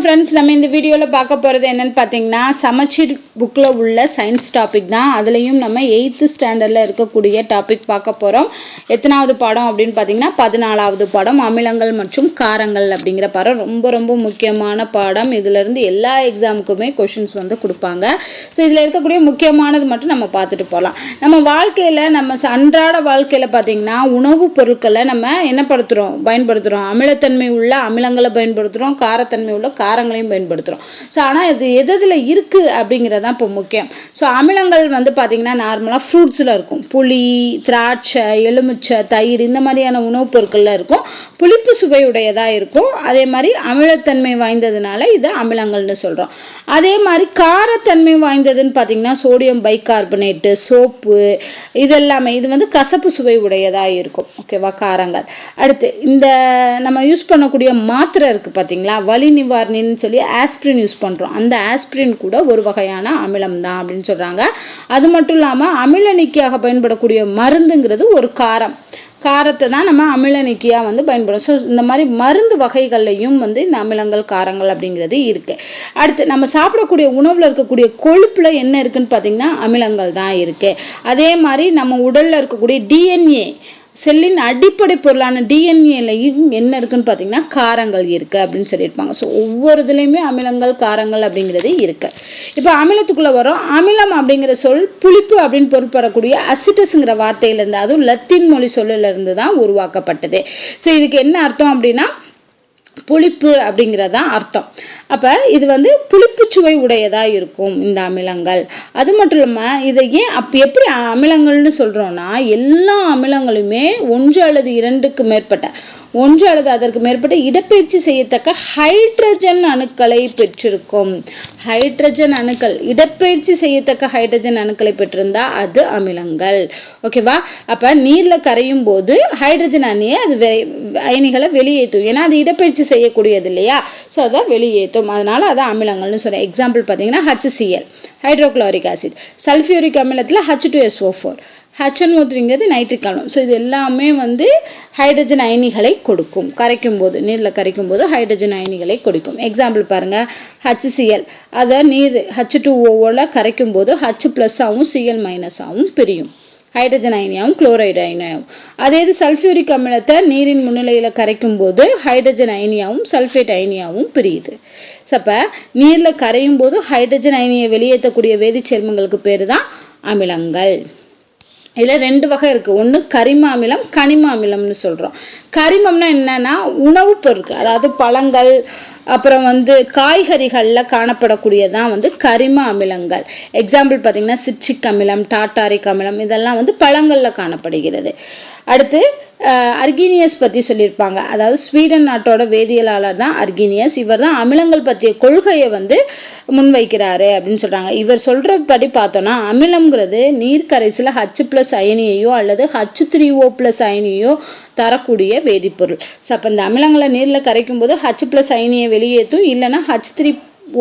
Friends நம்ம இந்த வீடியோவில் பார்க்க போகிறது என்னன்னு பார்த்தீங்கன்னா சமச்சீர் புக்கில் உள்ள சயின்ஸ் டாபிக் தான். அதுலேயும் நம்ம எயித்து ஸ்டாண்டர்டில் இருக்கக்கூடிய டாபிக் பார்க்க போகிறோம் எத்தனாவது பாடம் அப்படின்னு பார்த்தீங்கன்னா பதினாலாவது பாடம் அமிலங்கள் மற்றும் காரங்கள் அப்படிங்கிற பாடம். ரொம்ப ரொம்ப முக்கியமான பாடம். இதிலிருந்து எல்லா எக்ஸாமுக்குமே கொஷின்ஸ் வந்து கொடுப்பாங்க. ஸோ இதில் இருக்கக்கூடிய முக்கியமானது மட்டும் நம்ம பார்த்துட்டு போகலாம் நம்ம வாழ்க்கையில் நம்ம அன்றாட வாழ்க்கையில் பார்த்தீங்கன்னா உணவுப் பொருட்களை நம்ம என்ன படுத்துகிறோம் பயன்படுத்துகிறோம் அமிலத்தன்மை உள்ள அமிலங்களை பயன்படுத்துகிறோம் காரத்தன்மை உள்ள காரங்களையும் பயன்படுத்துகிறோம் ஸோ ஆனால் இது எது எதில் இருக்குது அப்படிங்கிறது தான் இப்போ முக்கியம். ஸோ அமிலங்கள் வந்து பார்த்திங்கன்னா நார்மலாக ஃப்ரூட்ஸில் இருக்கும். புளி திராட்சை எலுமிச்சை தயிர் இந்த மாதிரியான உணவுப் பொருட்கள்ல இருக்கும். புளிப்பு சுவையுடையதாக இருக்கும். அதே மாதிரி அமிலத்தன்மை வாய்ந்ததுனால இது அமிலங்கள்னு சொல்கிறோம் அதே மாதிரி காரத்தன்மை வாய்ந்ததுன்னு பார்த்தீங்கன்னா சோடியம் பைகார்பனேட்டு சோப்பு இதெல்லாமே இது வந்து கசப்பு சுவை உடையதாக இருக்கும். ஓகேவா காரங்கள். அடுத்து இந்த நம்ம யூஸ் பண்ணக்கூடிய மாத்திரை இருக்குது பார்த்தீங்களா வலி நிவாரணின்னு சொல்லி ஆஸ்பிரின் யூஸ் பண்ணுறோம் அந்த ஆஸ்பிரின் கூட ஒரு வகையான அமிலம் தான் அப்படின்னு சொல்கிறாங்க அது மட்டும் இல்லாமல் அமில நீக்கியாக பயன்படக்கூடிய மருந்துங்கிறது ஒரு காரம். காரத்தை தான் நம்ம அமில நீக்கியாக வந்து பயன்படும் ஸோ இந்த மாதிரி மருந்து வகைகள்லையும் வந்து இந்த அமிலங்கள் காரங்கள் அப்படிங்கிறது இருக்கு. அடுத்து நம்ம சாப்பிடக்கூடிய உணவுல இருக்கக்கூடிய கொழுப்புல என்ன இருக்குன்னு பார்த்தீங்கன்னா அமிலங்கள் தான் இருக்கு. அதே மாதிரி நம்ம உடல்ல இருக்கக்கூடிய டிஎன்ஏ செல்லின் அடிப்படை பொருளான டிஎன்ஏலையும் என்ன இருக்குன்னு பார்த்தீங்கன்னா காரங்கள் இருக்குது அப்படின்னு சொல்லியிருப்பாங்க. ஸோ ஒவ்வொரு இதுலேயுமே அமிலங்கள் காரங்கள் அப்படிங்கிறது இருக்குது இப்போ அமிலத்துக்குள்ளே வரும். அமிலம் அப்படிங்கிற சொல் புளிப்பு அப்படின்னு பொருட்படக்கூடிய அசிட்டஸுங்கிற வார்த்தையிலேருந்து அதுவும் லத்தீன் மொழி சொல்லிலிருந்து தான் உருவாக்கப்பட்டது. ஸோ இதுக்கு என்ன அர்த்தம் அப்படின்னா புளிப்பு அப்படிங்கிறது தான் அர்த்தம். அப்ப இது வந்து புளிப்பு சுவை உடையதா இருக்கும் இந்த அமிலங்கள். அது மட்டும் இல்லாம இதை ஏன் அப்போ எப்படி அமிலங்கள்னு சொல்றோம்னா எல்லா அமிலங்களுமே ஒன்று அல்லது இரண்டுக்கு மேற்பட்ட ஒன்று அல்லது அதற்கு மேற்பட்ட இடப்பெயர்ச்சி செய்யத்தக்க ஹைட்ரஜன் அணுக்களை பெற்றிருக்கும். ஹைட்ரஜன் அணுக்கள் இடப்பெயர்ச்சி செய்யத்தக்க ஹைட்ரஜன் அணுக்களை பெற்றிருந்தா அது அமிலங்கள். ஓகேவா அப்ப நீர்ல கரையும் போது ஹைட்ரஜன் அணியை அது அயனிகளை வெளியேற்றும். ஏன்னா அது இடப்பெயர்ச்சி செய்யக்கூடியது இல்லையா? ஸோ அதை வெளியேற்றும். அதனால அதை அமிலங்கள்னு சொல்றேன். எக்ஸாம்பிள் பார்த்தீங்கன்னா HCl ஹைட்ரோக்ளோரிக் ஆசிட் சல்ஃபியூரிக் அமிலத்தில் H two SO four HNO nitric அமிலம். ஸோ இது எல்லாமே வந்து ஹைட்ரஜன் அயனிகளை கொடுக்கும். கரைக்கும் போது நீரில் கரைக்கும் போது ஹைட்ரஜன் அயனிகளை கொடுக்கும். எக்ஸாம்பிள் பாருங்க. HCl அதை நீர் ஹச் டூ ஓவில் கரைக்கும் போது ஹச் ப்ளஸ் ஆகும் சிஎல் மைனஸ் ஆகும் பிரியும். ஹைட்ரஜன் அயனியாவும் குளோரைடு அயனியாவும் அதே இது சல்ஃபியூரிக் அமிலத்தை நீரின் முன்னிலையில் கரைக்கும் போது ஹைட்ரஜன் அயனியாவும் சல்ஃபேட் அயனியாவும் பிரியுது அப்போ நீரில் கரையும் போது ஹைட்ரஜன் அயனியை வெளியேற்றக்கூடிய வேதிச்சேர்மங்களுக்கு பேர் தான் அமிலங்கள். இதில் ரெண்டு வகை இருக்குது ஒன்று கரிம அமிலம் கனிம அமிலம்னு கரிமம்னா என்னென்னா உணவுப் பொருட்கள். அதாவது பழங்கள் அப்புறம் வந்து காய்கறிகளில் காணப்படக்கூடியதான் வந்து கரிம அமிலங்கள் எக்ஸாம்பிள் பார்த்தீங்கன்னா சிட்ரிக் அமிலம் டாட்டாரிக் அமிலம் இதெல்லாம் வந்து பழங்களில் காணப்படுகிறது. அடுத்து அர்கீனியஸ் பற்றி சொல்லியிருப்பாங்க. அதாவது ஸ்வீடன் நாட்டோட வேதியியலாளர் தான் அர்கீனியஸ். இவர் தான் அமிலங்கள் பற்றிய கொள்கையை வந்து முன்வைக்கிறாரு அப்படின்னு சொல்கிறாங்க இவர் சொல்கிறபடி பார்த்தோன்னா அமிலம்ங்கிறது நீர் ஹச் ப்ளஸ் அயனியையோ அல்லது ஹச் த்ரீ ஓ ப்ளஸ் அயனியோ தரக்கூடிய வேதிப்பொருள். ஸோ அப்போ இந்த அமிலங்களை நீரில் கரைக்கும் போது ஹச் ப்ளஸ் அயனியை வெளியேற்றும் இல்லைன்னா ஹச் த்ரீ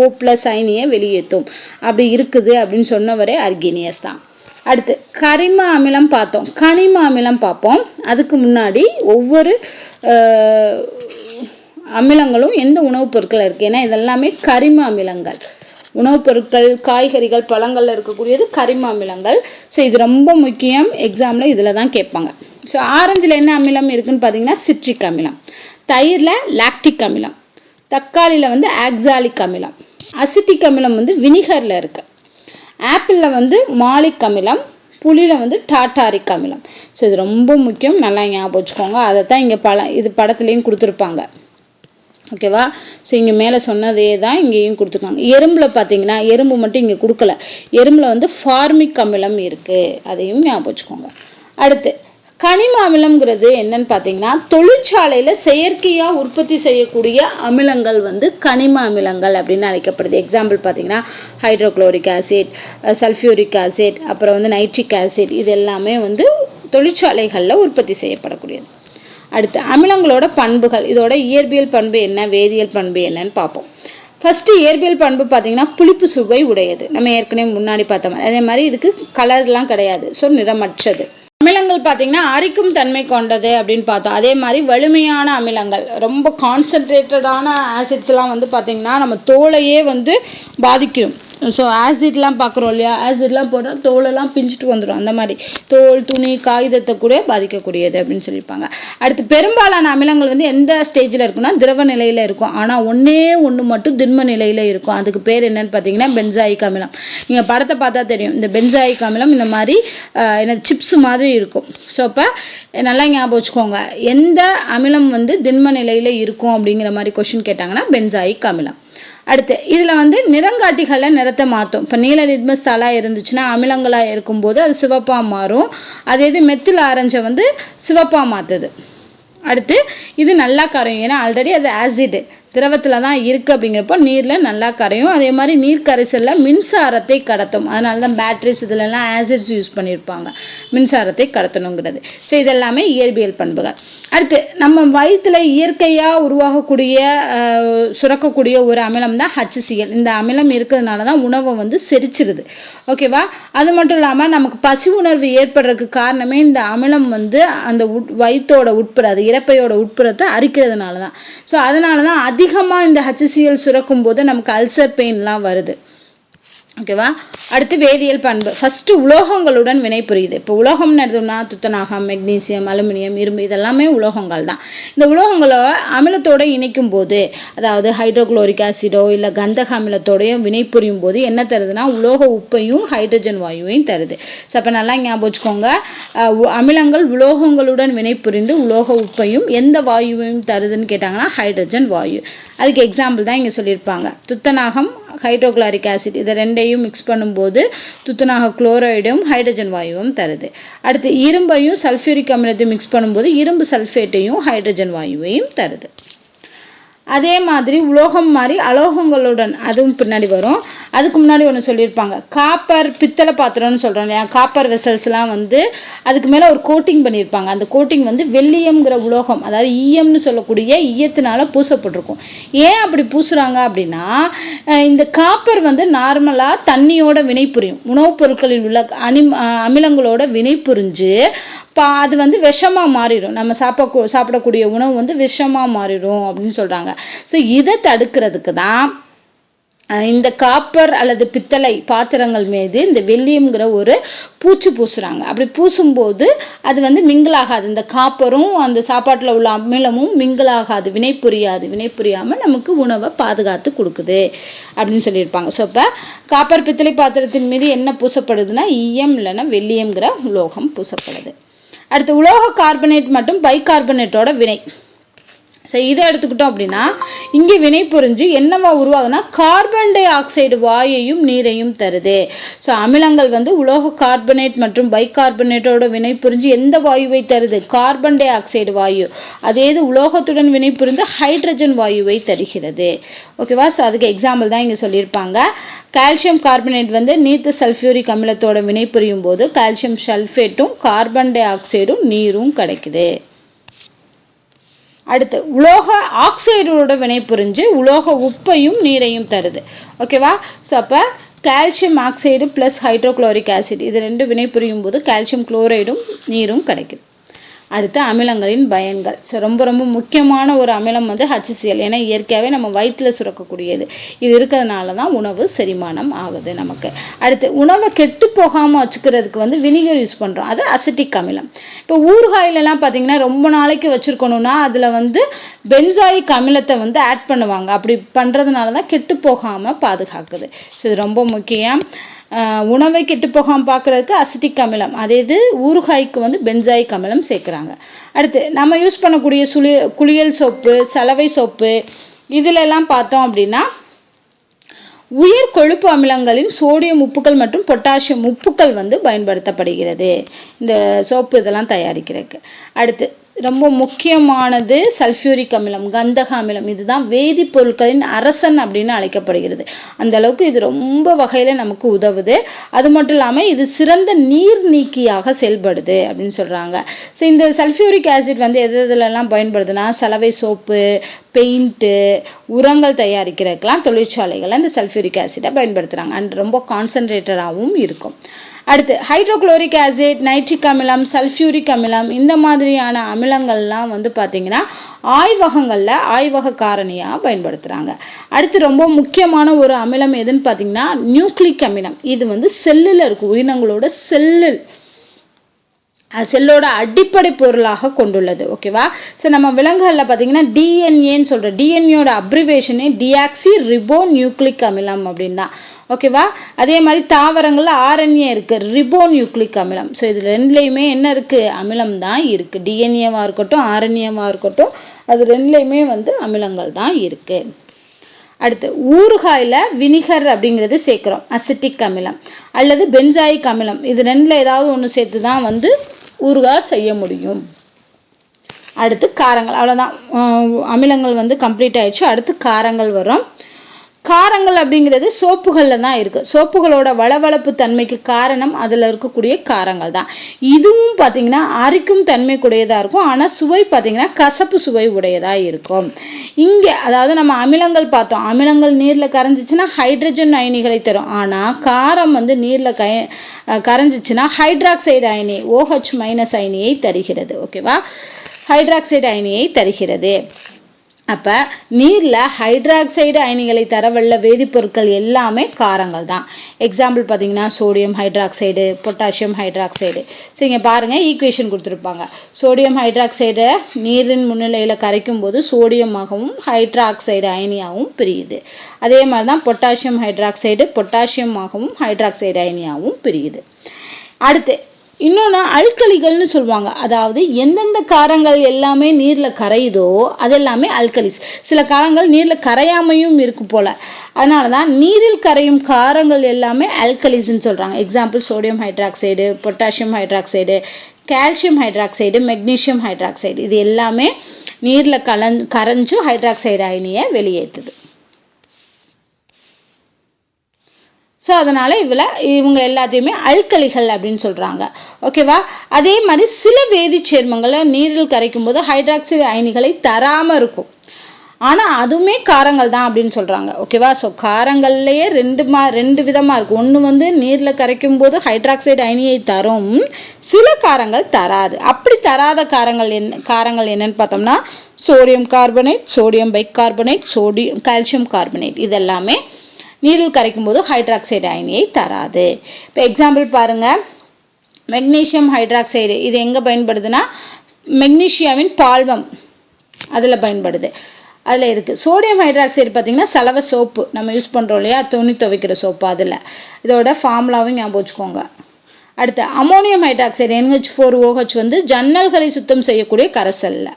ஓ ப்ளஸ் அயனியை வெளியேற்றும். அப்படி இருக்குது அப்படின்னு சொன்னவரே அர்கீனியஸ் தான். அடுத்து கரிம அமிலம் பார்த்தோம். கனிம அமிலம் பார்ப்போம். அதுக்கு முன்னாடி ஒவ்வொரு அமிலங்களும் எந்த உணவுப் பொருட்கள் இருக்கு? ஏன்னா இதெல்லாமே கரிம அமிலங்கள். உணவுப் பொருட்கள் காய்கறிகள் பழங்கள்ல இருக்கக்கூடியது கரிம அமிலங்கள். ஸோ இது ரொம்ப முக்கியம். எக்ஸாம்ல இதுல தான் கேட்பாங்க. ஸோ ஆரஞ்சுல என்ன அமிலம் இருக்குன்னு பார்த்தீங்கன்னா சிட்ரிக் அமிலம். தயிர்ல லாக்டிக் அமிலம். தக்காளியில் வந்து ஆக்சாலிக் அமிலம். அசிட்டிக் அமிலம் வந்து வினிகர்ல இருக்கு. ஆப்பிளில் வந்து மாலிக் அமிலம் புளியில வந்து டாட்டாரிக் அமிலம் ஸோ இது ரொம்ப முக்கியம். நல்லா ஞாபகம் வச்சுக்கோங்க. அதை தான் இங்கே பல இது படத்துலையும் கொடுத்துருப்பாங்க. ஓகேவா ஸோ இங்கே மேலே சொன்னதே தான் இங்கேயும் கொடுத்துருக்காங்க. எறும்பில் பார்த்தீங்கன்னா எறும்பு மட்டும் இங்கே கொடுக்கல. எறும்பில் வந்து ஃபார்மிக் அமிலம் இருக்குது அதையும் ஞாபகம் வச்சுக்கோங்க. அடுத்து கனிம அமிலம்ங்கிறது என்னன்னு பார்த்தீங்கன்னா தொழிற்சாலையில் செயற்கையாக உற்பத்தி செய்யக்கூடிய அமிலங்கள் வந்து கனிம அமிலங்கள் அப்படின்னு அழைக்கப்படுது. எக்ஸாம்பிள் பார்த்தீங்கன்னா ஹைட்ரோக்ளோரிக் ஆசிட் சல்ஃபியூரிக் ஆசிட் அப்புறம் வந்து நைட்ரிக் ஆசிட் இது எல்லாமே வந்து தொழிற்சாலைகளில் உற்பத்தி செய்யப்படக்கூடியது. அடுத்து அமிலங்களோட பண்புகள். இதோட இயற்பியல் பண்பு என்ன வேதியியல் பண்பு என்னன்னு பார்ப்போம் ஃபர்ஸ்ட் இயற்பியல் பண்பு பார்த்தீங்கன்னா புளிப்பு சுவை உடையது. நம்ம ஏற்கனவே முன்னாடி பார்த்த மாதிரி. அதே மாதிரி இதுக்கு கலர்லாம் கிடையாது. ஸோ நிறமற்றது. அமிலங்கள் பார்த்தீங்கன்னா அரிக்கும் தன்மை கொண்டது அப்படின்னு பார்த்தோம். அதே மாதிரி வலிமையான அமிலங்கள் ரொம்ப கான்சென்ட்ரேட்டடான ஆசிட்ஸ்லாம் வந்து பார்த்தீங்கன்னா நம்ம தோலையே வந்து பாதிக்கும். ஸோ ஆசிட்லாம் பார்க்குறோம் இல்லையா? ஆசிட்லாம் போட்டால் தோலெல்லாம் பிஞ்சிட்டு வந்துடும். அந்த மாதிரி. தோல் துணி காகிதத்தை கூட பாதிக்கக்கூடியது அப்படின்னு சொல்லியிருப்பாங்க. அடுத்து பெரும்பாலான அமிலங்கள் வந்து எந்த ஸ்டேஜில் இருக்குன்னா திரவ நிலையில் இருக்கும். ஆனால் ஒன்றே ஒன்று மட்டும் திண்ம நிலையில் இருக்கும். அதுக்கு பேர் என்னன்னு பார்த்தீங்கன்னா பென்சாயிக் அமிலம். நீங்கள் படத்தை பார்த்தா தெரியும். இந்த பென்சாயிக் அமிலம் இந்த மாதிரி என்ன சிப்ஸ் மாதிரி இருக்கும். ஸோ அப்போ நல்லா ஞாபகம் வச்சுக்கோங்க. எந்த அமிலம் வந்து திண்ம நிலையில் இருக்கும் அப்படிங்கிற மாதிரி கொஷின் கேட்டாங்கன்னா பென்சாயிக் அமிலம். அடுத்து இதில் வந்து நிறங்காட்டிகளை நிறத்தை மாற்றும் இப்போ நீல லிட்மஸ் தாளா இருந்துச்சுன்னா அமிலங்களாக இருக்கும்போது அது சிவப்பாக மாறும். அதே இது மெத்தில் ஆரஞ்சை வந்து சிவப்பாக மாற்றுது அடுத்து இது நல்லா கரையும். ஏன்னா ஆல்ரெடி அது ஆசிடு திரவத்தில் தான் இருக்குது அப்படிங்கிறப்போ நீரில் நல்லா கரையும். அதே மாதிரி நீர் கரைசலில் மின்சாரத்தை கடத்தும். அதனால தான் பேட்ரிஸ் இதிலெல்லாம் ஆசிட்ஸ் யூஸ் பண்ணியிருப்பாங்க மின்சாரத்தை கடத்தணுங்கிறது. ஸோ இதெல்லாமே இயற்பியல் பண்புகள். அடுத்து நம்ம வயிற்றுல இயற்கையாக உருவாகக்கூடிய சுரக்கக்கூடிய ஒரு அமிலம் தான் ஹச்சிசிஎல் இந்த அமிலம் இருக்கிறதுனால தான் உணவை வந்து செரிச்சிருது. ஓகேவா அது மட்டும் இல்லாமல் நமக்கு பசி உணர்வு ஏற்படுறதுக்கு காரணமே இந்த அமிலம் வந்து அந்த உட் வயிற்றோட உட்புற அது இறப்பையோட உட்புறத்தை அரிக்கிறதுனால தான் ஸோ அதனால தான் அதிக அதிகமாக இந்த ஹச்சிசிஎல் சுரக்கும் போது நமக்கு அல்சர் பெயின்லாம் வருது. ஓகேவா அடுத்து வேதியியல் பண்பு. ஃபஸ்ட்டு உலோகங்களுடன் வினை புரியுது இப்போ உலோகம்னு எடுத்தோம்னா துத்தநாகம் மெக்னீசியம் அலுமினியம் இரும்பு இதெல்லாமே உலோகங்கள் தான். இந்த உலோகங்களை அமிலத்தோட இணைக்கும் போது அதாவது ஹைட்ரோக்ளோரிக் ஆசிடோ இல்லை கந்தக அமிலத்தோடையும் வினை புரியும் போது என்ன தருதுன்னா உலோக உப்பையும் ஹைட்ரஜன் வாயுவையும் தருது. ஸோ அப்போ நல்லா ஞாபகம் வச்சுக்கோங்க. அமிலங்கள் உலோகங்களுடன் வினை புரிந்து உலோக உப்பையும் எந்த வாயுவையும் தருதுன்னு கேட்டாங்கன்னா ஹைட்ரஜன் வாயு. அதுக்கு எக்ஸாம்பிள் தான் இங்கே சொல்லியிருப்பாங்க. துத்தநாகம் ஹைட்ரோக்ளாரிக் ஆசிட் இதை ரெண்டையும் மிக்ஸ் பண்ணும்போது துத்தநாக குளோரைடும் ஹைட்ரஜன் வாயுவும் தருது. அடுத்து இரும்பையும் சல்ஃபியூரிக் அமிலத்தையும் மிக்ஸ் பண்ணும்போது இரும்பு சல்ஃபேட்டையும் ஹைட்ரஜன் வாயுவையும் தருது. அதே மாதிரி உலோகம் மாதிரி அலோகங்களுடன் அதுவும் பின்னாடி வரும். அதுக்கு முன்னாடி ஒன்று சொல்லியிருப்பாங்க. காப்பர் பித்தளை பாத்திரம்னு சொல்கிறோம் இல்லையா? காப்பர் வெசல்ஸ்லாம் வந்து அதுக்கு மேலே ஒரு கோட்டிங் பண்ணியிருப்பாங்க. அந்த கோட்டிங் வந்து வெள்ளியம்ங்கிற உலோகம் அதாவது ஈயம்னு சொல்லக்கூடிய ஈயத்தினால பூசப்பட்டிருக்கும். ஏன் அப்படி பூசுகிறாங்க அப்படின்னா இந்த காப்பர் வந்து நார்மலாக தண்ணியோட வினை புரியும் உணவுப் பொருட்களில் உள்ள அனி அமிலங்களோட வினை பா அது வந்து விஷமாக மாறிடும். நம்ம சாப்பிட சாப்பிடக்கூடிய உணவு வந்து விஷமாக மாறிடும் அப்படின்னு சொல்கிறாங்க ஸோ இதை தடுக்கிறதுக்கு தான் இந்த காப்பர் அல்லது பித்தளை பாத்திரங்கள் மீது இந்த வெள்ளியம்ங்கிற ஒரு பூச்சி பூசுறாங்க. அப்படி பூசும்போது அது வந்து மிங்கிளாகாது இந்த காப்பரும் அந்த சாப்பாட்டில் உள்ள அமிலமும் மிங்கிளாகாது வினை புரியாது. வினை புரியாமல் நமக்கு உணவை பாதுகாத்து கொடுக்குது அப்படின்னு சொல்லியிருப்பாங்க. ஸோ இப்போ காப்பர் பித்தளை பாத்திரத்தின் மீது என்ன பூசப்படுதுன்னா ஈயம் இல்லைன்னா வெள்ளியம்ங்கிற உலோகம் பூசப்படுது. அடுத்து உலோக கார்பனேட் மற்றும் பைகார்பனேட்டோட வினை. ஸோ இதை எடுத்துக்கிட்டோம் அப்படின்னா இங்கே வினை புரிஞ்சு என்னவா உருவாகுனா கார்பன் டை ஆக்சைடு வாயையும் நீரையும் தருது. ஸோ அமிலங்கள் வந்து உலோக கார்பனேட் மற்றும் பைகார்பனேட்டோட வினை புரிஞ்சு எந்த வாயுவை தருது? கார்பன் டை ஆக்சைடு வாயு. அதே இது உலோகத்துடன் வினை புரிந்து ஹைட்ரஜன் வாயுவை தருகிறது. ஓகேவா? ஸோ அதுக்கு எக்ஸாம்பிள் தான் இங்கே சொல்லியிருப்பாங்க. கால்சியம் கார்பனேட் வந்து நீத்து சல்ஃபியூரிக் அமிலத்தோட வினைபுரியும் போது கால்சியம் சல்ஃபேட்டும் கார்பன் டை ஆக்சைடும் நீரும் கிடைக்குது. அடுத்து உலோக ஆக்சைடோட வினை புரிஞ்சு உலோக உப்பையும் நீரையும் தருது. ஓகேவா ஸோ அப்போ calcium oxide plus hydrochloric acid இது ரெண்டு வினை புரியும் போது கால்சியம் குளோரைடும் நீரும் கிடைக்குது. அடுத்து அமிலங்களின் பயன்கள். ஸோ ரொம்ப ரொம்ப முக்கியமான ஒரு அமிலம் வந்து ஹச்சிசிஎல் ஏன்னா இயற்கையாகவே நம்ம வயிற்றில் சுரக்கக்கூடியது. இது இருக்கிறதுனால தான் உணவு செரிமானம் ஆகுது நமக்கு. அடுத்து உணவை கெட்டு போகாமல் வச்சுக்கிறதுக்கு வந்து வினிகர் யூஸ் பண்ணுறோம் அது அசிட்டிக் அமிலம். இப்போ ஊறுகாயிலெல்லாம் பார்த்தீங்கன்னா ரொம்ப நாளைக்கு வச்சுருக்கணும்னா அதில் வந்து பென்சாயிக் அமிலத்தை வந்து ஆட் பண்ணுவாங்க. அப்படி பண்ணுறதுனால தான் கெட்டு போகாமல் பாதுகாக்குது. ஸோ இது ரொம்ப முக்கியம். உணவை கெட்டு போகாமல் பார்க்குறதுக்கு அசிட்டிக் அமிலம் அதே இது ஊறுகாய்க்கு வந்து பென்சாயிக் அமிலம் சேர்க்குறாங்க. அடுத்து நம்ம யூஸ் பண்ணக்கூடிய சுளி குளியல் சோப்பு சலவை சோப்பு இதிலெல்லாம் பார்த்தோம் அப்படின்னா உயர் கொழுப்பு அமிலங்களின் சோடியம் உப்புக்கள் மற்றும் பொட்டாசியம் உப்புக்கள் வந்து பயன்படுத்தப்படுகிறது. இந்த சோப்பு இதெல்லாம் தயாரிக்கிறதுக்கு. அடுத்து ரொம்ப முக்கியமானது சல்ஃபியூரிக் அமிலம் கந்தக அமிலம். இதுதான் வேதிப்பொருட்களின் அரசன் அப்படின்னு அழைக்கப்படுகிறது. அந்த அளவுக்கு இது ரொம்ப வகையில் நமக்கு உதவுது. அது மட்டும் இல்லாமல் இது சிறந்த நீர் நீக்கியாக செயல்படுது அப்படின்னு சொல்கிறாங்க ஸோ இந்த சல்ஃபியூரிக் ஆசிட் வந்து எது எதுலலாம் பயன்படுதுன்னா சலவை சோப்பு பெயிண்ட்டு உரங்கள் தயாரிக்கிறதுக்கெலாம் தொழிற்சாலைகள் இந்த சல்ஃபியூரிக் ஆசிடை பயன்படுத்துகிறாங்க அண்ட் ரொம்ப கான்சன்ட்ரேட்டடாகவும் இருக்கும். அடுத்து ஹைட்ரோக்ளோரிக் ஆசிட் நைட்ரிக் அமிலம் சல்ஃபியூரிக் அமிலம் இந்த மாதிரியான அமிலங்கள்லாம் வந்து பார்த்தீங்கன்னா ஆய்வகங்களில் ஆய்வக காரணியாக பயன்படுத்துகிறாங்க அடுத்து ரொம்ப முக்கியமான ஒரு அமிலம் எதுன்னு பார்த்தீங்கன்னா நியூக்ளிக் அமிலம். இது வந்து செல்லில் இருக்கும் உயிரினங்களோட செல்லில் செல்லோட அடிப்படை பொருளாக கொண்டுள்ளது ஓகேவா ஸோ நம்ம விலங்குகளில் பார்த்தீங்கன்னா டிஎன்ஏன்னு சொல்கிற டிஎன்ஏட அப்ரிவேஷனே டிஆக்சி ரிபோ நியூக்ளிக் அமிலம் அப்படின்னு தான் ஓகேவா அதே மாதிரி தாவரங்களில் ஆர்என்ஏ இருக்குது ரிபோ நியூக்ளிக் அமிலம் ஸோ இது ரெண்டுலேயுமே என்ன இருக்குது அமிலம் தான் இருக்குது டிஎன்ஏவாக இருக்கட்டும் ஆர்என்ஏவாக இருக்கட்டும் அது ரெண்டுலேயுமே வந்து அமிலங்கள் தான் இருக்குது அடுத்து ஊறுகாயில் வினிகர் அப்படிங்கிறது சேர்க்குறோம் அசிட்டிக் அமிலம் அல்லது பென்சாயிக் அமிலம். இது ரெண்டில் ஏதாவது ஒன்று சேர்த்து தான் வந்து ஊறுகாய் செய்ய முடியும். அடுத்து காரங்கள். அவ்வளோதான் அமிலங்கள் வந்து கம்ப்ளீட் ஆயிடுச்சு. அடுத்து காரங்கள் வரும். காரங்கள் அப்படிங்கிறது சோப்புகளில் தான் இருக்குது சோப்புகளோட வளவளப்பு தன்மைக்கு காரணம் அதில் இருக்கக்கூடிய காரங்கள் தான். இதுவும் பார்த்தீங்கன்னா அரிக்கும் தன்மை கூடியதாக இருக்கும். ஆனால் சுவை பார்த்தீங்கன்னா கசப்பு சுவை உடையதாக இருக்கும். இங்கே அதாவது நம்ம அமிலங்கள் பார்த்தோம். அமிலங்கள் நீரில் கரைஞ்சிச்சுன்னா ஹைட்ரஜன் அயனிகளை தரும். ஆனால் காரம் வந்து நீரில் கய கரைஞ்சிச்சுன்னா ஹைட்ராக்சைடு அயனி ஓஹெச் மைனஸ் அயனியை தருகிறது. ஓகேவா? ஹைட்ராக்சைடு அயனியை தருகிறது. அப்போ நீரில் ஹைட்ராக்சைடு அயனிகளை தரவல்ல வேதிப்பொருட்கள் எல்லாமே காரங்கள் தான். எக்ஸாம்பிள் பார்த்தீங்கன்னா sodium hydroxide potassium hydroxide so இங்கே பாருங்கள் ஈக்குவேஷன் கொடுத்துருப்பாங்க. சோடியம் ஹைட்ராக்சைடை நீரின் முன்னிலையில் கரைக்கும் போது சோடியமாகவும் ஹைட்ராக்சைடு அயனியாகவும் பிரியுது. அதே மாதிரி தான் பொட்டாசியம் ஹைட்ராக்சைடு பொட்டாசியமாகவும் ஹைட்ராக்சைடு அயனியாகவும் பிரியுது. அடுத்து இன்னொன்று அல்கலிகள்னு சொல்லுவாங்க. அதாவது எந்தெந்த காரங்கள் எல்லாமே நீரில் கரையுதோ அதெல்லாமே அல்கலிஸ். சில காரங்கள் நீரில் கரையாமையும் இருக்கு போல. அதனால தான் நீரில் கரையும் காரங்கள் எல்லாமே அல்கலிஸ்ன்னு சொல்கிறாங்க example sodium hydroxide potassium hydroxide calcium hydroxide magnesium hydroxide இது எல்லாமே நீரில் கலந் கரைஞ்சு ஹைட்ராக்சைடு அயனியை வெளியேற்றுது ஸோ அதனால் இதில் இவங்க எல்லாத்தையுமே அல்கலிகள் அப்படின்னு சொல்கிறாங்க ஓகேவா அதே மாதிரி சில வேதி சேர்மங்களை நீரில் கரைக்கும் போது ஹைட்ராக்சைடு அயனிகளை தராமல் இருக்கும். ஆனால் அதுவுமே காரங்கள் தான் அப்படின்னு சொல்கிறாங்க ஓகேவா ஸோ காரங்கள்லேயே ரெண்டு மா ரெண்டு விதமாக இருக்கும். ஒன்று வந்து நீரில் கரைக்கும் போது ஹைட்ராக்சைடு அயனியை தரும். சில காரங்கள் தராது. அப்படி தராத காரங்கள் என்ன காரங்கள் என்னன்னு பார்த்தோம்னா sodium carbonate sodium bicarbonate sodium calcium carbonate இதெல்லாமே நீரில் கரைக்கும் போது ஹைட்ராக்சைடு அயனியை தராது. இப்போ எக்ஸாம்பிள் பாருங்கள் மெக்னீஷியம் ஹைட்ராக்சைடு இது எங்கே பயன்படுதுன்னா மெக்னீஷியாவின் பால்வம் அதில் பயன்படுது. அதில் இருக்குது சோடியம் ஹைட்ராக்சைடு பார்த்திங்கன்னா சலவை சோப்பு நம்ம யூஸ் பண்ணுறோம் இல்லையா? துணி துவைக்கிற சோப்பு அதில். இதோட ஃபார்முலாவும் ஞாபகம் வச்சுக்கோங்க. அடுத்து ammonium hydroxide NH four OH வந்து ஜன்னல்களை சுத்தம் செய்யக்கூடிய கரைசல்ல.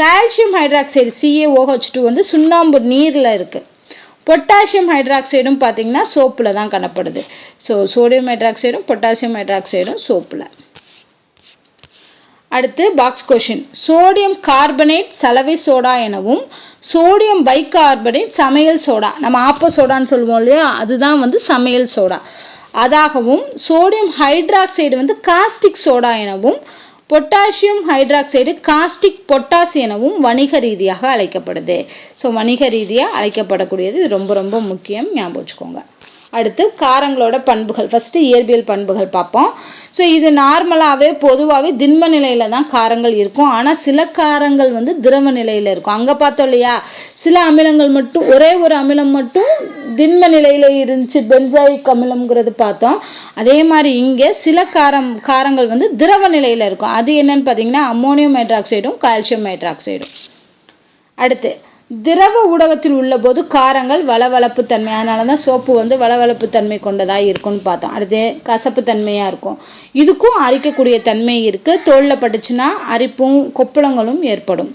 Calcium hydroxide CA OH two வந்து சுண்ணாம்பு நீரில் இருக்குது பொட்டாசியம் ஹைட்ராக்சைடும் பார்த்தீங்கன்னா சோப்பில் தான் காணப்படுது. ஸோ சோடியம் ஹைட்ராக்சைடும் பொட்டாசியம் ஹைட்ராக்சைடும் சோப்பில். அடுத்து பாக்ஸ் கொஷின் சோடியம் கார்பனேட் சலவை சோடா எனவும் சோடியம் பைகார்பனேட் சமையல் சோடா. நம்ம ஆப்ப சோடான்னு சொல்லுவோம் இல்லையா? அதுதான் வந்து சமையல் சோடா. அதாகவும் சோடியம் ஹைட்ராக்சைடு வந்து காஸ்டிக் சோடா எனவும் பொட்டாசியம் ஹைட்ராக்சைடு காஸ்டிக் பொட்டாஸ் எனவும் வணிக ரீதியாக அழைக்கப்படுது. ஸோ வணிக ரீதியாக அழைக்கப்படக்கூடியது ரொம்ப ரொம்ப முக்கியம். ஞாபகம் வச்சுக்கோங்க. அடுத்து காரங்களோட பண்புகள். ஃபஸ்ட்டு இயற்பியல் பண்புகள் பார்ப்போம். ஸோ இது நார்மலாகவே பொதுவாகவே திண்ம நிலையில் தான் காரங்கள் இருக்கும். ஆனால் சில காரங்கள் வந்து திரவ நிலையில் இருக்கும். அங்கே பார்த்தோம் இல்லையா? சில அமிலங்கள் மட்டும் ஒரே ஒரு அமிலம் மட்டும் திண்ம நிலையில் இருந்துச்சு. பென்சாயிக் அமிலம்ங்கிறது பார்த்தோம். அதே மாதிரி இங்கே சில காரம் காரங்கள் வந்து திரவ நிலையில் இருக்கும். அது என்னன்னு பார்த்தீங்கன்னா அம்மோனியம் ஹைட்ராக்சைடும் கால்சியம் ஹைட்ராக்சைடும். அடுத்து திரவ ஊடகத்தில் உள்ள போது காரங்கள் வளவளப்பு தன்மை அதனால தான் சோப்பு வந்து வளவளப்பு தன்மை கொண்டதாக இருக்கும்னு பார்த்தோம். அடுத்து கசப்பு தன்மையாக இருக்கும். இதுக்கும் அரிக்கக்கூடிய தன்மை இருக்குது தோலில் பட்டுச்சுன்னா அரிப்பும் கொப்பளங்களும் ஏற்படும்.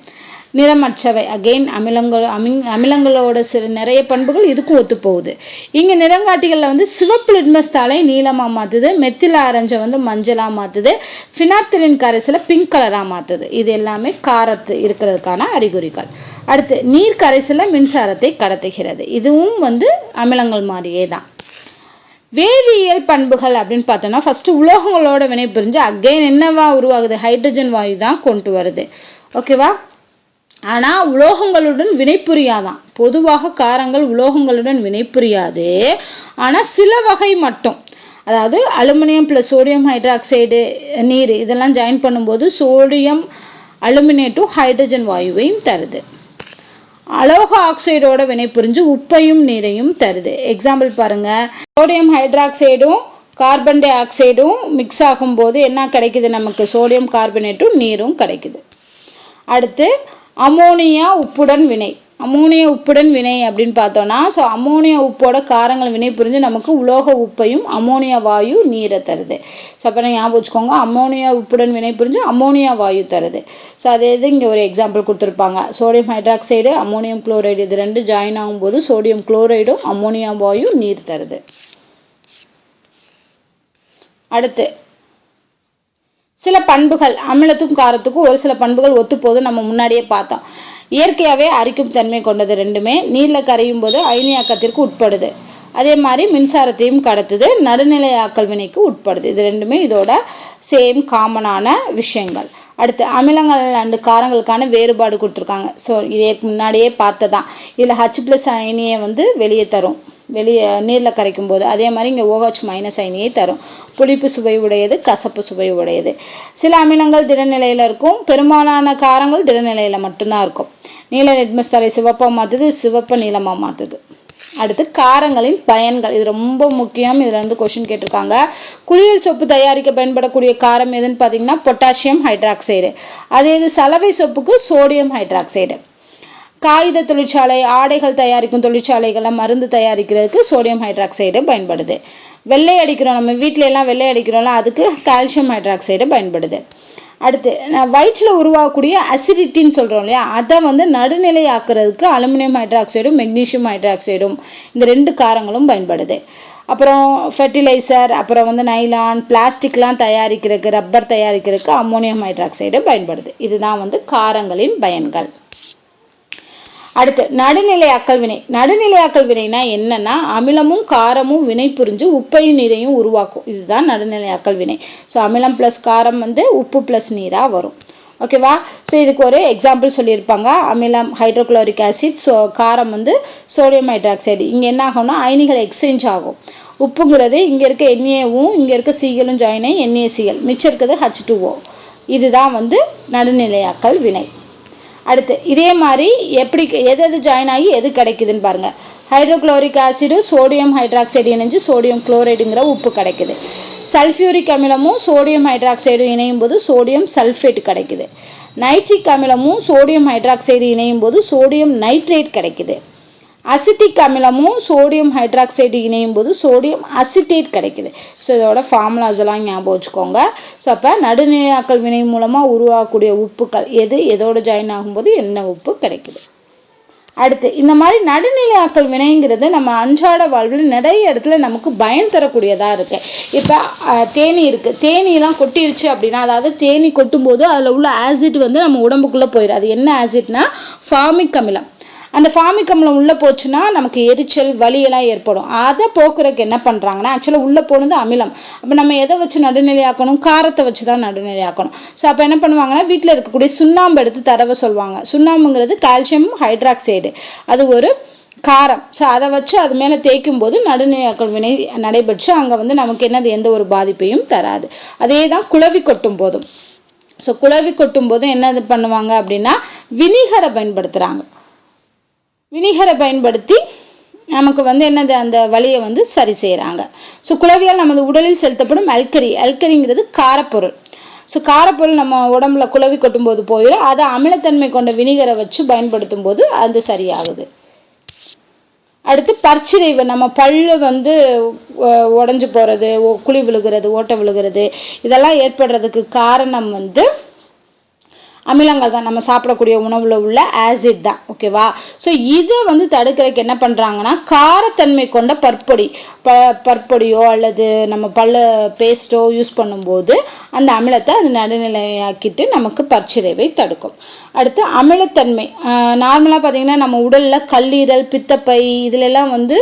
நிறமற்றவை. அகெயின் அமிலங்கள் அமி அமிலங்களோட சில நிறைய பண்புகள் இதுக்கும் ஒத்து போகுது இங்கே நிறங்காட்டிகளில் வந்து சிவப்பு லிட்மஸ் தாளை நீளமாக மாற்றுது மெத்தில் ஆரஞ்சை வந்து மஞ்சளாக மாற்றுது ஃபினாப்தலின் கரைசலை பிங்க் கலராக மாற்றுது இது எல்லாமே காரத்து இருக்கிறதுக்கான அறிகுறிகள். அடுத்து நீர் கரைசலில் மின்சாரத்தை கடத்துகிறது. இதுவும் வந்து அமிலங்கள் மாதிரியே தான். வேதியியல் பண்புகள் அப்படின்னு பார்த்தோம்னா ஃபஸ்ட்டு உலோகங்களோட வினை புரிஞ்சு அகைன் என்னவா உருவாகுது? ஹைட்ரஜன் வாயு தான் கொண்டு வருது. ஓகேவா ஆனால் உலோகங்களுடன் வினைபுரியாதான். பொதுவாக காரங்கள் உலோகங்களுடன் வினைப்புரியாது ஆனால் சில வகை மட்டும். அதாவது அலுமினியம் ப்ளஸ் சோடியம் ஹைட்ராக்சைடு நீர் இதெல்லாம் ஜாயின் பண்ணும்போது சோடியம் அலுமினேட்டும் ஹைட்ரஜன் வாயுவையும் தருது. அலோக ஆக்சைடோட வினை புரிஞ்சு உப்பையும் நீரையும் தருது. எக்ஸாம்பிள் பாருங்க. சோடியம் ஹைட்ராக்சைடும் கார்பன் டை ஆக்சைடும் மிக்ஸ் ஆகும்போது என்ன கிடைக்குது நமக்கு? சோடியம் கார்பனேட்டும் நீரும் கிடைக்குது. அடுத்து அமோனியா உப்புடன் வினை. அமோனியா உப்புடன் வினை அப்படின்னு பார்த்தோம்னா ஸோ அமோனியா உப்போட காரங்கள் வினை புரிஞ்சு நமக்கு உலோக உப்பையும் அமோனியா வாயு நீரை தருது. ஸோ அப்புறம் ஞாபகம் வச்சுக்கோங்க அமோனியா உப்புடன் வினை புரிஞ்சு அமோனியா வாயு தருது. ஸோ அதே இது இங்கே ஒரு எக்ஸாம்பிள் கொடுத்துருப்பாங்க. சோடியம் ஹைட்ராக்சைடு அமோனியம் குளோரைடு இது ரெண்டு ஜாயின் ஆகும்போது சோடியம் குளோரைடும் அமோனியா வாயு நீர் தருது. அடுத்து சில பண்புகள் அமிலத்துக்கும் காரத்துக்கும் ஒரு சில பண்புகள் ஒத்துப்போது நம்ம முன்னாடியே பார்த்தோம். இயற்கையாகவே அரிக்கும் தன்மை கொண்டது ரெண்டுமே நீரில் கரையும் போது அயனியாக்கத்திற்கு உட்படுது. அதே மாதிரி மின்சாரத்தையும் கடத்துது நடுநிலையாக்கல் வினைக்கு உட்படுது. இது ரெண்டுமே இதோட சேம் காமனான விஷயங்கள். அடுத்து அமிலங்கள் அண்டு காரங்களுக்கான வேறுபாடு கொடுத்துருக்காங்க. ஸோ இதே முன்னாடியே பார்த்ததான் இதில் ஹச் ப்ளஸ் அயனியை வந்து வெளியே தரும். வெளியே நீரில் கரைக்கும் போது. அதே மாதிரி இங்கே ஓஹச் மைனஸ் அயனியை தரும். புளிப்பு சுவை உடையது கசப்பு சுவை உடையது. சில அமிலங்கள் திடநிலையில் இருக்கும். பெரும்பாலான காரங்கள் திடநிலையில் மட்டும்தான் இருக்கும். நீல நெட்மஸ்தரை சிவப்பாக மாற்றுது சிவப்பை நீளமாக மாற்றுது அடுத்து காரங்களின் பயன்கள். இது ரொம்ப முக்கியம். இதில் வந்து கொஷின் கேட்டிருக்காங்க. குளியல் சொப்பு தயாரிக்க பயன்படக்கூடிய காரம் எதுன்னு பார்த்தீங்கன்னா பொட்டாசியம் ஹைட்ராக்சைடு அதே இது சலவை சொப்புக்கு சோடியம் ஹைட்ராக்சைடு காகித தொழிற்சாலை ஆடைகள் தயாரிக்கும் தொழிற்சாலைகளில் மருந்து தயாரிக்கிறதுக்கு சோடியம் ஹைட்ராக்சைடு பயன்படுது. வெள்ளை அடிக்கிறோம். நம்ம வீட்டில எல்லாம் வெள்ளை அடிக்கிறோம்ல அதுக்கு கால்சியம் ஹைட்ராக்சைடு பயன்படுது. அடுத்து வயிற்றில் உருவாகக்கூடிய அசிடிட்டின்னு சொல்கிறோம் இல்லையா? அதை வந்து நடுநிலை ஆக்குறதுக்கு அலுமினியம் ஹைட்ராக்சைடும் மெக்னீஷியம் ஹைட்ராக்சைடும் இந்த ரெண்டு காரங்களும் பயன்படுது. அப்புறம் ஃபெர்டிலைசர் அப்புறம் வந்து நைலான் பிளாஸ்டிக்லாம் தயாரிக்கிறதுக்கு ரப்பர் தயாரிக்கிறதுக்கு அம்மோனியம் ஹைட்ராக்சைடு பயன்படுது. இதுதான் வந்து காரங்களின் பயன்கள். அடுத்து நடுநிலையாக்கல் வினை. நடுநிலையாக்கல் வினைனா என்னன்னா அமிலமும் காரமும் வினை புரிஞ்சு உப்பையும் நீரையும் உருவாக்கும். இதுதான் நடுநிலையாக்கல் வினை. ஸோ அமிலம் ப்ளஸ் காரம் வந்து உப்பு ப்ளஸ் நீராக வரும். ஓகேவா ஸோ இதுக்கு ஒரு எக்ஸாம்பிள் சொல்லியிருப்பாங்க. அமிலம் ஹைட்ரோக்ளோரிக் ஆசிட் ஸோ காரம் வந்து சோடியம் ஹைட்ராக்சைடு இங்கே என்ன ஆகும்னா அயனிகள் எக்ஸ்சேஞ்ச் ஆகும். உப்புங்கிறது இங்கே இருக்க என்ஏவும் இங்கே இருக்க சீகளும் ஜாயின் ஆகி என்ஏசிஎல் மிச்சம் இருக்கிறது ஹச் டூஓ இதுதான் வந்து நடுநிலையாக்கல் வினை. அடுத்து இதே மாதிரி எப்படி எது எது ஜாயின் ஆகி எது கிடைக்குதுன்னு பாருங்க. ஹைட்ரோக்ளோரிக் ஆசிடு சோடியம் ஹைட்ராக்சைடு இணைஞ்சு சோடியம் குளோரைடுங்கிற உப்பு கிடைக்குது. சல்ஃபியூரிக் அமிலமும் சோடியம் ஹைட்ராக்சைடு இணையும் போது சோடியம் சல்ஃபேட் கிடைக்குது. நைட்ரிக் அமிலமும் சோடியம் ஹைட்ராக்சைடு இணையும் போது சோடியம் நைட்ரேட் கிடைக்குது. அசிட்டிக் அமிலமும் சோடியம் ஹைட்ராக்சைடு இணையும் போது சோடியம் அசிட்டேட் கிடைக்குது. ஸோ இதோட ஃபார்முலாஸ் எல்லாம் ஞாபகம் வச்சுக்கோங்க. ஸோ அப்போ நடுநிலையாக்கல் வினை மூலமாக உருவாகக்கூடிய உப்புக்கள் எது எதோட ஜாயின் ஆகும்போது என்ன உப்பு கிடைக்குது. அடுத்து இந்த மாதிரி நடுநிலையாக்கல் வினைங்கிறது நம்ம அன்றாட வாழ்வில் நிறைய இடத்துல நமக்கு பயன் தரக்கூடியதாக இருக்கு. இப்போ தேனி இருக்குது தேனியெல்லாம் கொட்டிருச்சு அப்படின்னா அதாவது தேனி கொட்டும்போது அதில் உள்ள ஆசிட் வந்து நம்ம உடம்புக்குள்ளே போயிடும் அது என்ன ஆசிட்னா ஃபார்மிக் அமிலம். அந்த ஃபார்மிக் அமிலம் உள்ளே போச்சுன்னா நமக்கு எரிச்சல் வலியெல்லாம் ஏற்படும். அதை போக்குறதுக்கு என்ன பண்ணுறாங்கன்னா ஆக்சுவலாக உள்ளே போனது அமிலம். அப்போ நம்ம எதை வச்சு நடுநிலையாக்கணும்? காரத்தை வச்சு தான் நடுநிலையாக்கணும். ஸோ அப்போ என்ன பண்ணுவாங்கன்னா வீட்டில் இருக்கக்கூடிய சுண்ணாம்பு எடுத்து தடவை சொல்லுவாங்க. சுண்ணாம்புங்கிறது கால்சியம் ஹைட்ராக்சைடு அது ஒரு காரம். ஸோ அதை வச்சு அது மேலே தேய்க்கும் போது நடுநிலையாக்கல் வினை நடைபெற்று அங்கே வந்து நமக்கு என்னது? எந்த ஒரு பாதிப்பையும் தராது. அதே தான் குளவி கொட்டும் போதும். ஸோ குளவி கொட்டும் போதும் என்ன பண்ணுவாங்க அப்படின்னா வினிகரை பயன்படுத்துகிறாங்க வினிகரை பயன்படுத்தி நமக்கு வந்து என்னது அந்த வலியை வந்து சரி செய்கிறாங்க ஸோ குளவியால் நமது உடலில் செலுத்தப்படும் அல்கரி அல்கரிங்கிறது காரப்பொருள். ஸோ காரப்பொருள் நம்ம உடம்புல குளவி கொட்டும் போது போயிடும். அதை அமிலத்தன்மை கொண்ட வினிகரை வச்சு பயன்படுத்தும் போது அது சரியாகுது. அடுத்து பற்சிதைவு. நம்ம பல்லு வந்து உடஞ்சி போகிறது குழி விழுகிறது ஓட்டை விழுகிறது இதெல்லாம் ஏற்படுறதுக்கு காரணம் வந்து அமிலங்கள் தான் நம்ம சாப்பிடக்கூடிய உணவில் உள்ள ஆசிட் தான் ஓகேவா ஸோ இதை வந்து தடுக்கிறதுக்கு என்ன பண்ணுறாங்கன்னா காரத்தன்மை கொண்ட பற்பொடி ப பற்பொடியோ அல்லது நம்ம பல்ல பேஸ்ட்டோ யூஸ் பண்ணும்போது அந்த அமிலத்தை அது நடுநிலையாக்கிட்டு நமக்கு பற்சிதைவை தடுக்கும். அடுத்து அமிலத்தன்மை. நார்மலாக பார்த்தீங்கன்னா நம்ம உடலில் கல்லீரல் பித்தப்பை இதுலெல்லாம் வந்து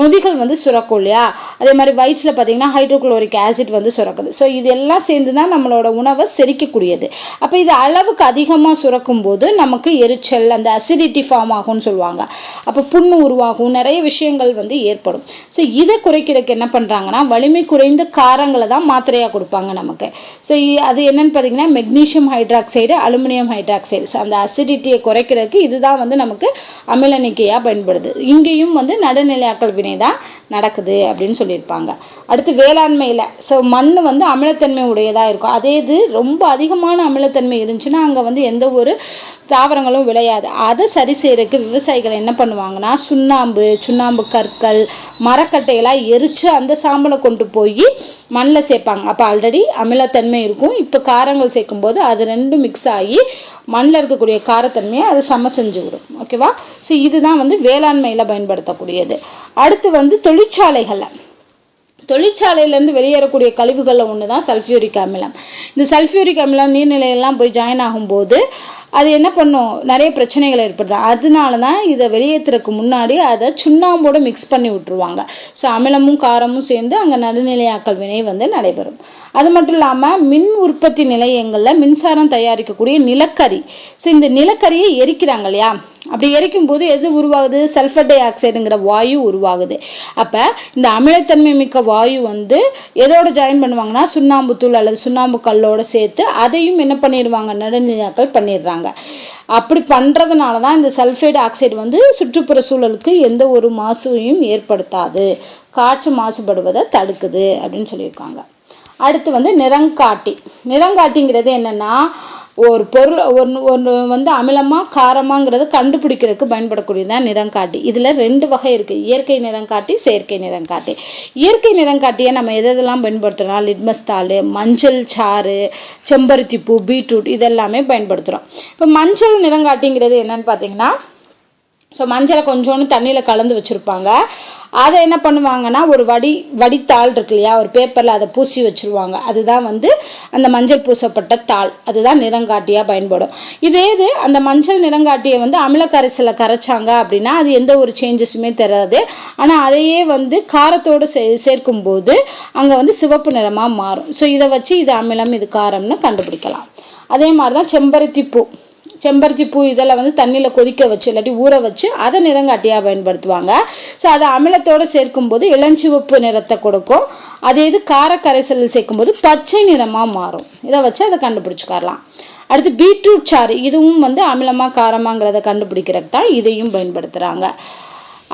நொதிகள் வந்து சுரக்கும் இல்லையா? அதே மாதிரி வயிற்றில் பார்த்தீங்கன்னா ஹைட்ரோக்ளோரிக் ஆசிட் வந்து சுரக்குது. ஸோ இது எல்லாம் சேர்ந்து தான் நம்மளோட உணவை செரிக்கக்கூடியது. அப்போ இது அளவுக்கு அளவுக்கு அதிகமாக சுரக்கும் போது நமக்கு எரிச்சல் அந்த அசிடிட்டி ஃபார்ம் ஆகும்னு சொல்லுவாங்க. அப்போ புண்ணு உருவாகும் நிறைய விஷயங்கள் வந்து ஏற்படும். ஸோ இதை குறைக்கிறதுக்கு என்ன பண்ணுறாங்கன்னா வலிமை குறைந்த காரங்களை தான் மாத்திரையாக கொடுப்பாங்க நமக்கு. ஸோ அது என்னன்னு பார்த்தீங்கன்னா magnesium hydroxide aluminium hydroxide so அந்த அசிடிட்டியை குறைக்கிறதுக்கு இதுதான் வந்து நமக்கு அமிலநிக்கையாக பயன்படுது. இங்கேயும் வந்து நடுநிலையாக்கல் வினை தான் நடக்குது அப்படின்னு சொல்லியிருப்பாங்க. அடுத்து வேளாண்மையில் ஸோ மண் வந்து அமிலத்தன்மை உடையதாக இருக்கும். அதே இது ரொம்ப அதிகமான அமிலத்தன்மை இருந்துச்சுன்னா அங்கே வந்து எந்த ஒரு தாவரங்களும் விளையாது. அதை சரி செய்கிறதுக்கு விவசாயிகள் என்ன பண்ணுவாங்கன்னா சுண்ணாம்பு சுண்ணாம்பு கற்கள் மரக்கட்டையெல்லாம் எரித்து அந்த சாம்பலை கொண்டு போய் மண்ணில் சேர்ப்பாங்க. அப்போ ஆல்ரெடி அமிலத்தன்மை இருக்கும். இப்போ காரங்கள் சேர்க்கும்போது அது ரெண்டும் மிக்ஸ் ஆகி மண்ணில் இருக்கக்கூடிய காரத்தன்மையை அது சம செஞ்சு விடும். ஓகேவா ஸோ இதுதான் வந்து வேளாண்மையில் பயன்படுத்தக்கூடியது. அடுத்து வந்து தொழிற்சாலைகளில். தொழிற்சாலையிலேருந்து வெளியேறக்கூடிய கழிவுகளில் ஒன்று தான் சல்ஃபியூரிக் அமிலம் இந்த சல்ஃபியூரிக் அமிலம் நீர்நிலையெல்லாம் போய் ஜாயின் ஆகும்போது அது என்ன பண்ணும்? நிறைய பிரச்சனைகள் ஏற்படுது. அதனால தான் இதை வெளியேற்றுறதுக்கு முன்னாடி அதை சுண்ணாம்போடு மிக்ஸ் பண்ணி விட்டுருவாங்க. ஸோ அமிலமும் காரமும் சேர்ந்து அங்கே நடுநிலையாக்கல் வினை வந்து நடைபெறும். அது மட்டும் இல்லாமல் மின் உற்பத்தி நிலையங்களில் மின்சாரம் தயாரிக்கக்கூடிய நிலக்கரி. ஸோ இந்த நிலக்கரியை எரிக்கிறாங்க இல்லையா? அப்படி எரிக்கும் போது எது உருவாகுது? சல்ஃபர் டை ஆக்சைடுங்கிற வாயு உருவாகுது. அப்போ இந்த அமிலத்தன்மை மிக்க வாயு வந்து எதோட ஜாயின் பண்ணுவாங்கன்னா சுண்ணாம்பு தூள் அல்லது சுண்ணாம்பு கல்லோட சேர்த்து அதையும் என்ன பண்ணிடுவாங்க நடுநிலையாக்கல் பண்ணிடுறாங்க. அப்படி பண்ணுறதுனால தான் இந்த சல்ஃபைடு ஆக்சைடு வந்து சுற்றுப்புற சூழலுக்கு எந்த ஒரு மாசுவையும் ஏற்படுத்தாது. காற்று மாசுபடுவதை தடுக்குது அப்படின்னு சொல்லியிருக்காங்க. அடுத்து வந்து நிறங்காட்டி. நிறங்காட்டிங்கிறது என்னன்னா ஒரு பொருள் ஒன்று ஒன்று வந்து அமிலமாக காரமாங்கிறத கண்டுபிடிக்கிறதுக்கு பயன்படக்கூடியதான் நிறங்காட்டி. இதில் ரெண்டு வகை இருக்குது இயற்கை நிறங்காட்டி செயற்கை நிறங்காட்டி. இயற்கை நிறங்காட்டியை நம்ம எதெல்லாம் பயன்படுத்துறோம் லிட்மஸ் தாள் மஞ்சள் சாறு செம்பருத்தி பூ பீட்ரூட் இதெல்லாமே பயன்படுத்துகிறோம் இப்போ மஞ்சள் நிறங்காட்டிங்கிறது என்னன்னு பார்த்தீங்கன்னா ஸோ மஞ்சளை கொஞ்சோண்டு தண்ணியில் கலந்து வச்சுருப்பாங்க. அதை என்ன பண்ணுவாங்கன்னா ஒரு வடி வடித்தாள் இருக்கு இல்லையா? ஒரு பேப்பரில் அதை பூசி வச்சுருவாங்க. அதுதான் வந்து அந்த மஞ்சள் பூசப்பட்ட தாள். அதுதான் நிறங்காட்டியாக பயன்படும். இதே இது அந்த மஞ்சள் நிறங்காட்டியை வந்து அமிலக்கரைசலில் கரைச்சாங்க அப்படின்னா அது எந்த ஒரு சேஞ்சஸுமே தராது. ஆனால் அதையே வந்து காரத்தோடு சே சேர்க்கும் போது அங்கே வந்து சிவப்பு நிறமாக மாறும். ஸோ இதை வச்சு இது அமிலம் இது காரம்னு கண்டுபிடிக்கலாம். அதே மாதிரி தான் செம்பருத்தி பூ. செம்பருத்தி பூ இதெல்லாம் வந்து தண்ணியில் கொதிக்க வச்சு இல்லாட்டி ஊற வச்சு அதை நிறங்காட்டியாக பயன்படுத்துவாங்க. ஸோ அதை அமிலத்தோடு சேர்க்கும்போது இளஞ்சிவப்பு நிறத்தை கொடுக்கும். அதே இது காரக்கரைசல் சேர்க்கும்போது பச்சை நிறமாக மாறும். இதை வச்சு அதை கண்டுபிடிச்சிக்கரலாம் அடுத்து பீட்ரூட் சாறு இதுவும் வந்து அமிலமா காரமாங்கிறத கண்டுபிடிக்கிறதுக்கு தான் இதையும் பயன்படுத்துகிறாங்க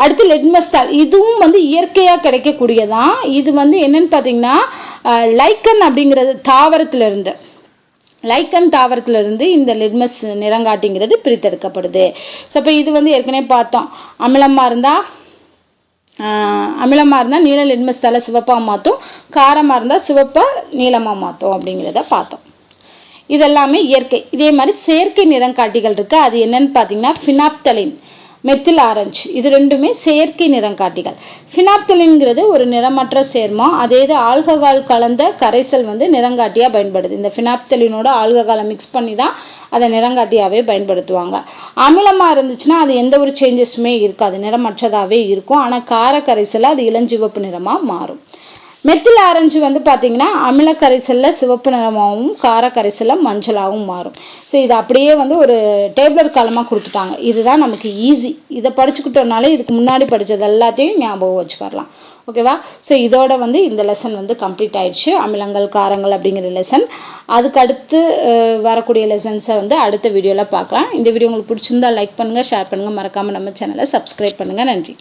அடுத்து லெட்மஸ்தால் இதுவும் வந்து இயற்கையாக கிடைக்கக்கூடியதான் இது வந்து என்னன்னு பார்த்தீங்கன்னா லைக்கன் அப்படிங்கிறது தாவரத்திலிருந்து. லைக்கன் தாவரத்திலிருந்து இந்த லிட்மஸ் நிறங்காட்டிங்கிறது பிரித்தெடுக்கப்படுது. ஸோ அப்போ இது வந்து ஏற்கனவே பார்த்தோம். அமிலமாக இருந்தால் அமிலமாக இருந்தால் நீல லிட்மஸ் தலை சிவப்பாக மாற்றும் காரமாக இருந்தால் சிவப்பாக நீளமாக மாற்றும் அப்படிங்கிறத பார்த்தோம். இதெல்லாமே இயற்கை. இதே மாதிரி செயற்கை நிறங்காட்டிகள் இருக்குது அது என்னன்னு பார்த்தீங்கன்னா ஃபினாப்தலின் மெத்தில் ஆரஞ்சு. இது ரெண்டுமே செயற்கை நிறங்காட்டிகள் ஃபினாப்தலின்ங்கிறது ஒரு நிறமற்ற சேர்மம். அதே இது ஆல்கஹால் கலந்த கரைசல் வந்து நிறங்காட்டியாக பயன்படுது. இந்த ஃபினாப்தலினோட ஆல்கஹாலை மிக்ஸ் பண்ணி தான் அதை நிறங்காட்டியாகவே பயன்படுத்துவாங்க. அமிலமாக இருந்துச்சுன்னா அது எந்த ஒரு சேஞ்சஸுமே இருக்காது. நிறமற்றதாகவே இருக்கும். ஆனால் கார கரைசலை அது இளஞ்சிவப்பு நிறமாக மாறும். மெத்தில் ஆரஞ்சு வந்து பார்த்தீங்கன்னா அமில கரைசலில் சிவப்பு நிறமாகவும் கார கரைசலில் மஞ்சளாகவும் மாறும். ஸோ இது அப்படியே வந்து ஒரு டேப்லெட் காலமாக கொடுத்துட்டாங்க. இதுதான் நமக்கு ஈஸி இதை படிச்சுக்கிட்டோம்னாலே இதுக்கு முன்னாடி படித்தது எல்லாத்தையும் ஞாபகம் வச்சு வரலாம் ஓகேவா ஸோ இதோட வந்து இந்த லெசன் வந்து கம்ப்ளீட் ஆயிடுச்சு. அமிலங்கள் காரங்கள் அப்படிங்கிற லெசன் அதுக்கு அடுத்து வரக்கூடிய லெசன்ஸை வந்து அடுத்த வீடியோவில் பார்க்கலாம். இந்த வீடியோ உங்களுக்கு பிடிச்சிருந்தா லைக் பண்ணுங்கள் ஷேர் பண்ணுங்கள் மறக்காமல் நம்ம சேனலை சப்ஸ்கிரைப் பண்ணுங்கள் நன்றி.